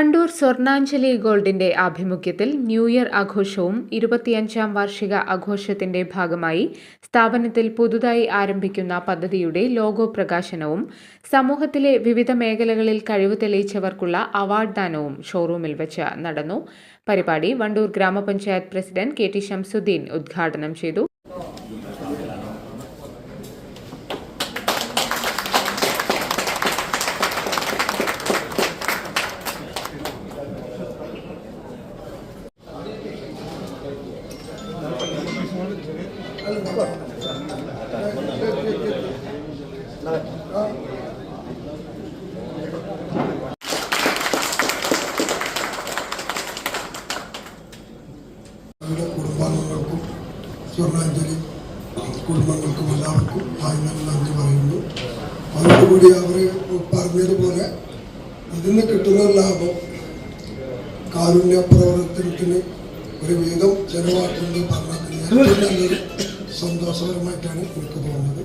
വണ്ടൂർ സ്വർണാഞ്ജലി ഗോൾഡിന്റെ ആഭിമുഖ്യത്തിൽ new year ആഘോഷവും ഇരുപത്തിയഞ്ചാം വാർഷിക ആഘോഷത്തിന്റെ ഭാഗമായി സ്ഥാപനത്തിൽ പുതുതായി ആരംഭിക്കുന്ന പദ്ധതിയുടെ ലോഗോ പ്രകാശനവും സമൂഹത്തിലെ വിവിധ മേഖലകളിൽ കഴിവ് തെളിയിച്ചവർക്കുള്ള അവാർഡ് ദാനവും ഷോറൂമിൽ വെച്ച് നടന്നു. പരിപാടി വണ്ടൂർ ഗ്രാമപഞ്ചായത്ത് പ്രസിഡന്റ് കെ ടി ഷംസുദ്ദീൻ ഉദ്ഘാടനം ചെയ്തു. അവരുടെ കുടുംബാംഗങ്ങൾക്കും സ്വർണാഞ്ജലി കുടുംബങ്ങൾക്കും എല്ലാവർക്കും ആയിരം നന്ദി പറയുന്നു. അതോടുകൂടി അവർ പറഞ്ഞതുപോലെ ഇതിന് കിട്ടുന്ന ലാഭം കാരുണ്യ പ്രവർത്തനത്തിന് ഒരു വീതം ചെലവാക്കുന്നത് പറഞ്ഞതിന് നല്ലൊരു സന്തോഷകരമായിട്ടാണ് എനിക്ക് തോന്നുന്നത്.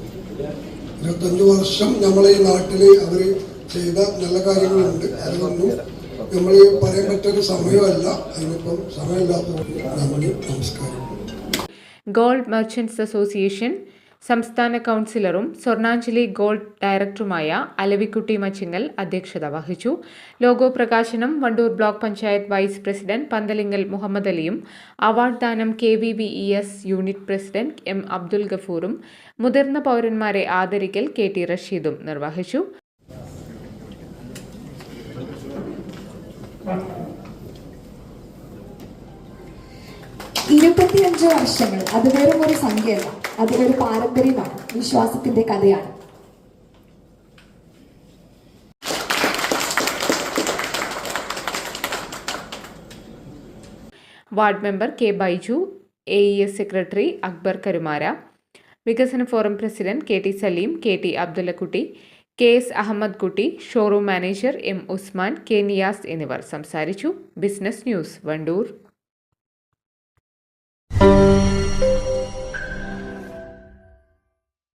ഇരുപത്തഞ്ച് വർഷം നമ്മളെ ഈ നാട്ടിൽ അവർ ചെയ്ത നല്ല കാര്യങ്ങളുണ്ട്. അതൊന്നും നമ്മൾ പറയാൻ പറ്റൊരു സമയമല്ല. അതിനിപ്പം സമയമില്ലാത്തതുകൊണ്ട് നന്ദി നമസ്കാരം. ഗോൾഡ് മെർച്ചൻസ് അസോസിയേഷൻ സംസ്ഥാന കൗൺസിലറും സ്വർണാഞ്ജലി ഗോൾഡ് ഡയറക്ടറുമായ അലവിക്കുട്ടി മച്ചിങ്ങൽ അധ്യക്ഷത വഹിച്ചു. ലോഗോ പ്രകാശനം Wandoor block panchayat vice president Panthalingal Muhammad അലിയും അവാർഡ് ദാനം K V B E S unit president M Abdul ഗഫൂറും മുതിർന്ന പൗരന്മാരെ ആദരിക്കൽ കെ ടി റഷീദും നിർവഹിച്ചു. ഇരുപത്തിയഞ്ച് വർഷങ്ങൾ അത് വെറും ഒരു സംഖ്യയല്ല ഒരു പാരമ്പര്യമാണ് വിശ്വാസത്തിന്റെ കഥയാണ്. Ward member K Baiju A E S secretary Akbar Karumara വികസന forum president K T Saleem K T Abdullakutty K S Ahammed Kutty showroom manager M Usman K Niyas എന്നിവർ സംസാരിച്ചു. Business news Wandoor.